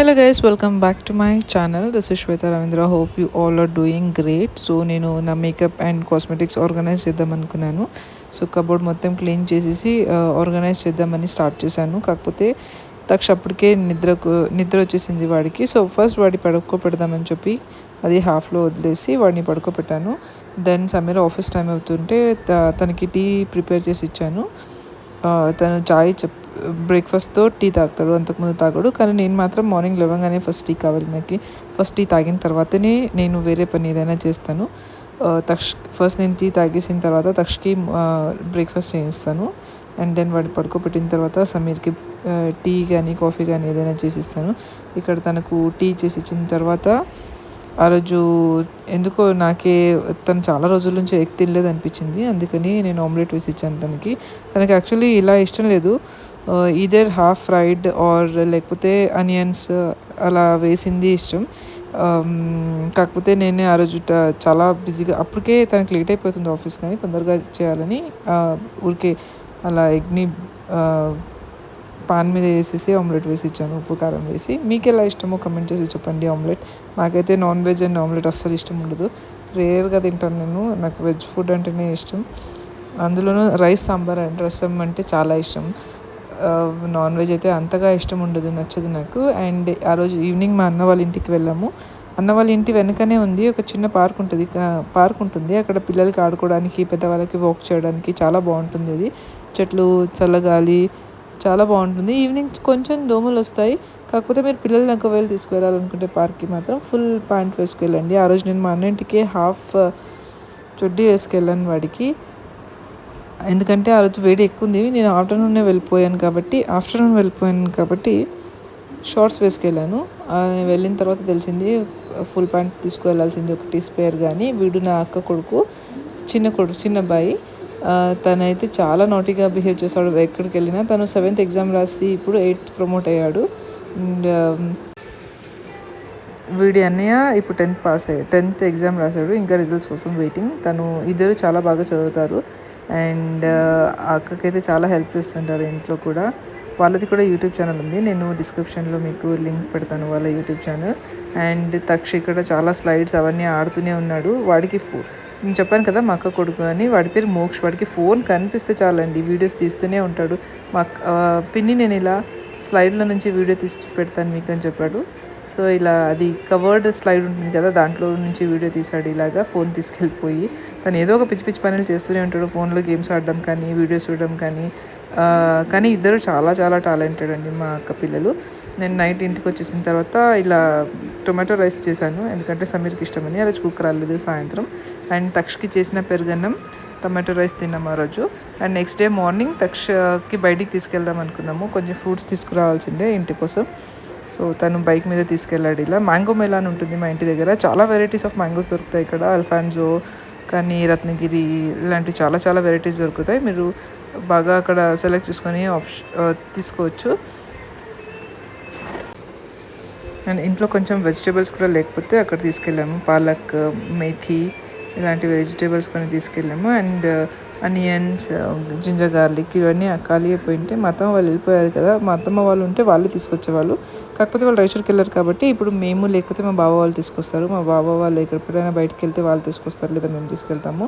Hello guys welcome back to my channel this is Shweta Ravindra hope you all are doing great so నేను నా makeup and cosmetics organise చేద్దాం అనుకున్నాను. So cupboard మొత్తం clean చేసేసి uh, organise చేద్దామని start చేశాను. కాకపోతే తక్ష అప్పటికే నిద్రకు నిద్ర వచ్చేసింది వాడికి. సో ఫస్ట్ వాడి పడుకోపెడదామని చెప్పి అది హాఫ్లో వదిలేసి వాడిని పడుకోపెట్టాను దెన్ సమీర్ ఆఫీస్ టైం అవుతుంటే త- తనకి టీ ప్రిపేర్ చేసి ఇచ్చాను. Uh, తను చాయ్ చెప్ బ్రేక్ఫాస్ట్తో టీ తాగుతాడు అంతకుముందు తాగడు. కానీ నేను మాత్రం మార్నింగ్ లేవగానే ఫస్ట్ టీ కావాలి నాకు. ఫస్ట్ టీ తాగిన తర్వాతనే నేను వేరే పని ఏదైనా చేస్తాను. తక్ష ఫస్ట్ నేను టీ తాగేసిన తర్వాత తక్షకి బ్రేక్ఫాస్ట్ చేయిస్తాను. అండ్ దెన్ వాడి పడుకోబెట్టిన తర్వాత సమీర్కి టీ కానీ కాఫీ కానీ ఏదైనా చేసిస్తాను. ఇక్కడ తనకు టీ చేసి ఇచ్చిన తర్వాత ఆ రోజు ఎందుకో నాకే తను చాలా రోజుల నుంచి ఎగ్ తినలేదు అనిపించింది. అందుకని నేను ఆమ్లెట్ వేసి ఇచ్చాను తనకి. తనకి యాక్చువల్లీ ఇలా ఇష్టం లేదు. ఈదర్ హాఫ్ ఫ్రైడ్ ఆర్ లేకపోతే అనియన్స్ అలా వేసింది ఇష్టం. కాకపోతే నేనే ఆ రోజు చాలా బిజీగా అప్పటికే తనకి లేట్ అయిపోతుంది ఆఫీస్ కానీ తొందరగా చేయాలని ఊరికే అలా ఎగ్ని పాన్ మీద వేసేసి ఆమ్లెట్ వేసి ఇచ్చాను ఉప్పు కారం వేసి. మీకు ఎలా ఇష్టమో కమెంట్ చేసి చెప్పండి ఆమ్లెట్. నాకైతే నాన్ వెజ్ అండ్ ఆమ్లెట్ అస్సలు ఇష్టం ఉండదు. రేర్గా తింటాను నేను. నాకు వెజ్ ఫుడ్ అంటేనే ఇష్టం. అందులోనూ రైస్ సాంబార్ అండ్ రసం అంటే చాలా ఇష్టం. నాన్ వెజ్ అయితే అంతగా ఇష్టం ఉండదు నచ్చదు నాకు. అండ్ ఆ రోజు ఈవినింగ్ మా అన్న వాళ్ళ ఇంటికి వెళ్ళాము. అన్న వాళ్ళ ఇంటి వెనకనే ఉంది. ఒక చిన్న పార్క్ ఉంటుంది. పార్క్ ఉంటుంది. అక్కడ పిల్లలకి ఆడుకోవడానికి పెద్దవాళ్ళకి వాక్ చేయడానికి చాలా బాగుంటుంది అది. చెట్లు చల్లగాలి చాలా బాగుంటుంది. ఈవినింగ్ కొంచెం దోమలు వస్తాయి. కాకపోతే మీరు పిల్లల్ని ఒకవేళ తీసుకువెళ్ళాలనుకుంటే పార్క్కి మాత్రం ఫుల్ ప్యాంట్ వేసుకువెళ్ళండి ఆ రోజు నేను మా అన్నింటికి హాఫ్ uh, చుడ్డీ వేసుకెళ్ళాను వాడికి. ఎందుకంటే ఆ రోజు వేడి ఎక్కువ ఉంది. నేను ఆఫ్టర్నూనే వెళ్ళిపోయాను కాబట్టి ఆఫ్టర్నూన్ వెళ్ళిపోయాను కాబట్టి షార్ట్స్ వేసుకెళ్ళాను. వెళ్ళిన తర్వాత తెలిసింది ఫుల్ ప్యాంట్ తీసుకువెళ్ళాల్సింది ఒకటి స్పేర్ కానీ వీడు నా అక్క కొడుకు చిన్న కొడుకు చిన్న అబ్బాయి తనైతే చాలా నాటిగా బిహేవ్ చేస్తాడు ఎక్కడికి వెళ్ళినా తను సెవెంత్ ఎగ్జామ్ రాసి ఇప్పుడు ఎయిత్ ప్రమోట్ అయ్యాడు. అండ్ వీడి అన్నయ్య ఇప్పుడు టెన్త్ పాస్ అయ్యాడు టెన్త్ ఎగ్జామ్ రాశాడు. ఇంకా రిజల్ట్స్ కోసం వెయిటింగ్ తను ఇద్దరు చాలా బాగా చదువుతారు. అండ్ అక్కకైతే చాలా హెల్ప్ చేస్తుంటారు ఇంట్లో కూడా. వాళ్ళది కూడా యూట్యూబ్ ఛానల్ ఉంది. నేను డిస్క్రిప్షన్లో మీకు లింక్ పెడతాను వాళ్ళ యూట్యూబ్ ఛానల్ అండ్ తక్ష ఇక్కడ చాలా స్లైడ్స్ అవన్నీ ఆడుతూనే ఉన్నాడు. వాడికి ఫో నేను చెప్పాను కదా మా అక్క కొడుకు అని. వాడి పేరు మోక్ష్. వాడికి ఫోన్ కనిపిస్తే చాలండి వీడియోస్ తీస్తూనే ఉంటాడు. మా అక్క- పిన్ని నేను ఇలా స్లైడ్లో నుంచి వీడియో తీసి పెడతాను మీకు అని చెప్పాడు. సో ఇలా అది కవర్డ్ స్లైడ్ ఉంటుంది కదా దాంట్లో నుంచి వీడియో తీసాడు ఇలాగా ఫోన్ తీసుకెళ్ళిపోయి. తను ఏదో ఒక పిచ్చి పిచ్చి పనులు చేస్తూనే ఉంటాడు ఫోన్లో గేమ్స్ ఆడడం కానీ వీడియోస్ చూడడం కానీ. కానీ ఇద్దరు చాలా చాలా టాలెంటెడ్ అండి మా అక్క పిల్లలు. నేను నైట్ ఇంటికి వచ్చేసిన తర్వాత ఇలా టొమాటో రైస్ చేశాను. ఎందుకంటే సమీర్కి ఇష్టమని. ఆ రోజు కుక్ రాలేదు సాయంత్రం. అండ్ తక్షకి చేసిన పెరుగన్నం టమాటో రైస్ తిన్నాము ఆ రోజు. అండ్ నెక్స్ట్ డే మార్నింగ్ తక్షకి బయటికి తీసుకెళ్దాం అనుకున్నాము. కొంచెం ఫ్రూట్స్ తీసుకురావాల్సిందే ఇంటి కోసం. సో తను బైక్ మీద తీసుకెళ్ళాడు ఇలా. మ్యాంగో మెలాన్ ఉంటుంది మా ఇంటి దగ్గర. చాలా వెరైటీస్ ఆఫ్ మ్యాంగోస్ దొరుకుతాయి ఇక్కడ. అల్ఫాన్జో కానీ రత్నగిరి ఇలాంటి చాలా చాలా వెరైటీస్ దొరుకుతాయి. మీరు బాగా అక్కడ సెలెక్ట్ చేసుకొని ఆప్షన్ తీసుకోవచ్చు. అండ్ ఇంట్లో కొంచెం వెజిటేబుల్స్ కూడా లేకపోతే అక్కడ తీసుకెళ్ళాము. పాలక్ మేథి ఇలాంటి వెజిటేబుల్స్ కొన్ని తీసుకెళ్ళాము. అండ్ అనియన్స్ జింజర్ గార్లిక్ ఇవన్నీ ఖాళీ అయిపోయింటే మా అత్తమ్మ వాళ్ళు వెళ్ళిపోయారు కదా మా అత్తమ్మ వాళ్ళు ఉంటే వాళ్ళు తీసుకొచ్చేవాళ్ళు. కాకపోతే వాళ్ళు రైచూర్కి వెళ్ళారు కాబట్టి ఇప్పుడు మేము లేకపోతే మా బావ వాళ్ళు తీసుకొస్తారు. మా బావ వాళ్ళు ఎక్కడైనా బయటకు వెళ్తే వాళ్ళు తీసుకొస్తారు లేదా మేము తీసుకెళ్తాము.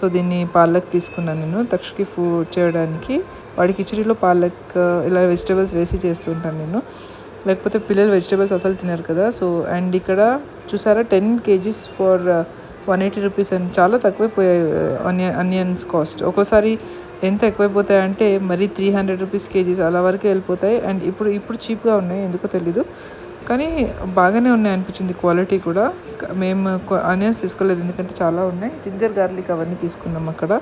సో దీన్ని పాలక్ తీసుకున్నాను నేను. తక్షకి ఫుడ్ చేయడానికి వాడి కిచడీలో పాలక్ ఇలా వెజిటేబుల్స్ వేసి చేస్తుంటాను నేను. లేకపోతే పిల్లలు వెజిటేబుల్స్ అసలు తినరు కదా. సో అండ్ ఇక్కడ చూసారా ten kgs for one eighty rupees and చాలా తక్కువైపోయాయి ఆనియన్ అనియన్స్ కాస్ట్. ఒక్కోసారి ఎంత ఎక్కువైపోతాయి అంటే మరీ త్రీ హండ్రెడ్ రూపీస్ కేజీస్ అలా వరకు వెళ్ళిపోతాయి. అండ్ ఇప్పుడు ఇప్పుడు చీప్గా ఉన్నాయి ఎందుకో తెలీదు. కానీ బాగానే ఉన్నాయి అనిపించింది క్వాలిటీ కూడా. మేము ఆనియన్స్ తీసుకోలేదు ఎందుకంటే చాలా ఉన్నాయి. జింజర్ గార్లిక్ అవన్నీ తీసుకున్నాం అక్కడ.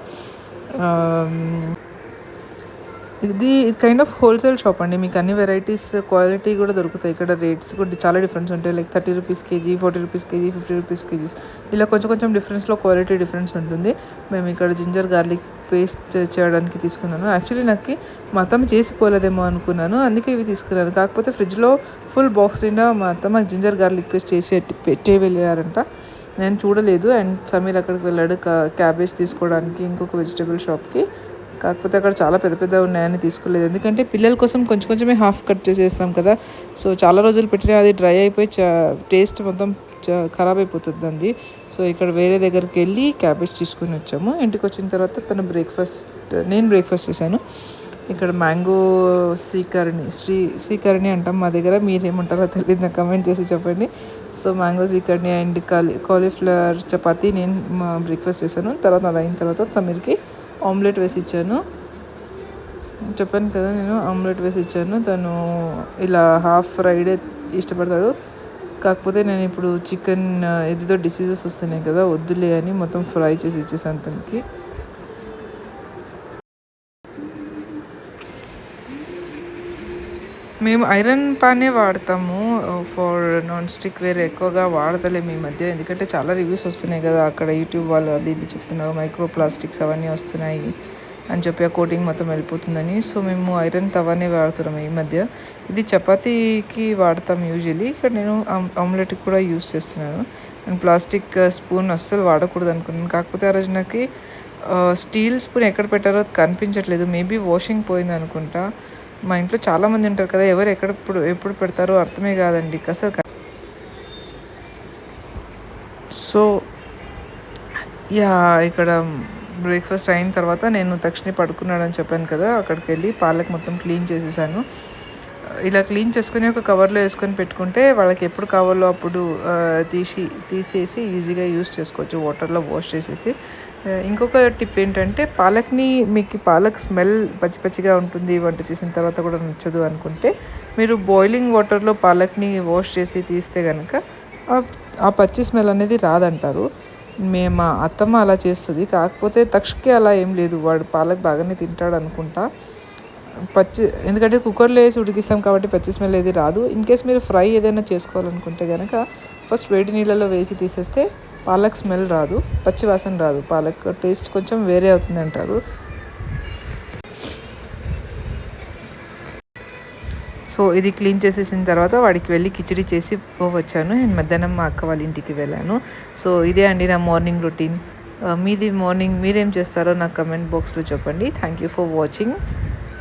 ఇది కైండ్ ఆఫ్ హోల్సేల్ షాప్ అండి. మీకు అన్ని వెరైటీస్ క్వాలిటీ కూడా దొరుకుతాయి. ఇక్కడ రేట్స్ కూడా చాలా డిఫరెన్స్ ఉంటాయి. Like thirty rupees kg forty rupees kg fifty rupees kgs ఇలా కొంచెం కొంచెం డిఫరెన్స్లో క్వాలిటీ డిఫరెన్స్ ఉంటుంది. మేము ఇక్కడ జింజర్ గార్లిక్ పేస్ట్ చేయడానికి తీసుకున్నాను. యాక్చువల్లీ నాకు మా అత్తమ్మ చేసిపోలేదేమో అనుకున్నాను. అందుకే ఇవి తీసుకున్నాను. కాకపోతే ఫ్రిడ్జ్లో ఫుల్ బాక్స్ నిండా మా అత్తమ్మ జింజర్ గార్లిక్ పేస్ట్ చేసి పెట్టే వెళ్ళారంట. నేను చూడలేదు. అండ్ సమీర్ అక్కడికి వెళ్ళాడు క్యాబేజ్ తీసుకోవడానికి ఇంకొక వెజిటేబుల్ షాప్కి కాకపోతే అక్కడ చాలా పెద్ద పెద్ద ఉన్నాయని తీసుకోలేదు. ఎందుకంటే పిల్లల కోసం కొంచెం కొంచెమే హాఫ్ కట్ చేసేస్తాం కదా. సో చాలా రోజులు పెట్టినా అది డ్రై అయిపోయి చా టేస్ట్ మొత్తం ఖరాబ్ అయిపోతుంది అండి సో ఇక్కడ వేరే దగ్గరికి వెళ్ళి క్యాబేజ్ తీసుకుని వచ్చాము. ఇంటికి వచ్చిన తర్వాత తను బ్రేక్ఫాస్ట్ నేను బ్రేక్ఫాస్ట్ చేశాను. ఇక్కడ మ్యాంగో సీకరణి శ్రీ సీకరణి అంటాం మా దగ్గర. మీరేమంటారో తెలియదు నాకు కమెంట్ చేసి చెప్పండి. సో మ్యాంగో సీకర్ణి అండ్ కాలీ కాలీఫ్లవర్ చపాతి నేను బ్రేక్ఫాస్ట్ చేశాను. తర్వాత అది అయిన తర్వాత తమిరికి ఆమ్లెట్ వేసి ఇచ్చాను. చెప్పాను కదా నేను ఆమ్లెట్ వేసి ఇచ్చాను. తను ఇలా హాఫ్ ఫ్రైడే ఇష్టపడతాడు. కాకపోతే నేను ఇప్పుడు చికెన్ ఏదేదో డిసీజెస్ వస్తున్నాయి కదా వద్దులే అని మొత్తం ఫ్రై చేసి ఇచ్చేసాను తనకి. మేము ఐరన్ పానే వాడతాము ఫర్ నాన్ స్టిక్ వేరే ఎక్కువగా వాడతలేము ఈ మధ్య. ఎందుకంటే చాలా రివ్యూస్ వస్తున్నాయి కదా అక్కడ యూట్యూబ్ వాళ్ళు అది ఇది చెప్తున్నారు మైక్రో ప్లాస్టిక్స్ అవన్నీ వస్తున్నాయి అని చెప్పి ఆ కోటింగ్ మొత్తం వెళ్ళిపోతుందని. సో మేము ఐరన్ తవానే వాడుతున్నాం ఈ మధ్య. ఇది చపాతీకి వాడతాం యూజువలీ ఇక్కడ నేను ఆమ్లెట్కి కూడా యూస్ చేస్తున్నాను. అండ్ ప్లాస్టిక్ స్పూన్ అస్సలు వాడకూడదు అనుకున్నాను కాకపోతే ఆ రోజు నాకు స్టీల్ స్పూన్ ఎక్కడ పెట్టారో కనిపించట్లేదు. మేబీ వాషింగ్ పోయింది అనుకుంటా మా ఇంట్లో చాలామంది ఉంటారు కదా ఎవరు ఎక్కడప్పుడు ఎప్పుడు పెడతారో అర్థమే కాదండి అసలు సో యా ఇక్కడ బ్రేక్ఫాస్ట్ అయిన తర్వాత నేను తక్షణ పడుకున్నాడని చెప్పాను కదా అక్కడికి వెళ్ళి పాలకు మొత్తం క్లీన్ చేసేసాను. ఇలా క్లీన్ చేసుకుని ఒక కవర్లో వేసుకొని పెట్టుకుంటే వాళ్ళకి ఎప్పుడు కావాలో అప్పుడు తీసి తీసేసి ఈజీగా యూస్ చేసుకోవచ్చు. వాటర్లో వాష్ చేసేసి. ఇంకొక టిప్ ఏంటంటే పాలక్ని మీకు పాలక్ స్మెల్ పచ్చి పచ్చిగా ఉంటుంది వంట చేసిన తర్వాత కూడా నచ్చదు అనుకుంటే మీరు బాయిలింగ్ వాటర్లో పాలక్ని వాష్ చేసి తీస్తే కనుక ఆ పచ్చి స్మెల్ అనేది రాదంటారు. మేము మా అత్తమ్మ అలా చేస్తుంది. కాకపోతే తక్షకే అలా ఏం లేదు. వాడు పాలక్ బాగానే తింటాడు అనుకుంటా పచ్చి ఎందుకంటే కుక్కర్లో వేసి ఉడికిస్తాం కాబట్టి పచ్చి స్మెల్ ఏది రాదు. ఇన్ కేస్ మీరు ఫ్రై ఏదైనా చేసుకోవాలనుకుంటే కనుక ఫస్ట్ వేడి నీళ్ళలో వేసి తీసేస్తే పాలక్ స్మెల్ రాదు పచ్చి వాసన రాదు. పాలక్ టేస్ట్ కొంచెం వేరే అవుతుంది అంటారు. సో ఇది క్లీన్ చేసేసిన తర్వాత వాడికి వెళ్ళి కిచిడి చేసి వచ్చాను నేను మధ్యాహ్నం మా అక్క వాళ్ళ ఇంటికి వెళ్ళాను. సో ఇదే అండి నా మార్నింగ్ రొటీన్ మీది మార్నింగ్ మీరేం చేస్తారో నాకు కమెంట్ బాక్స్లో చెప్పండి. Thank you for watching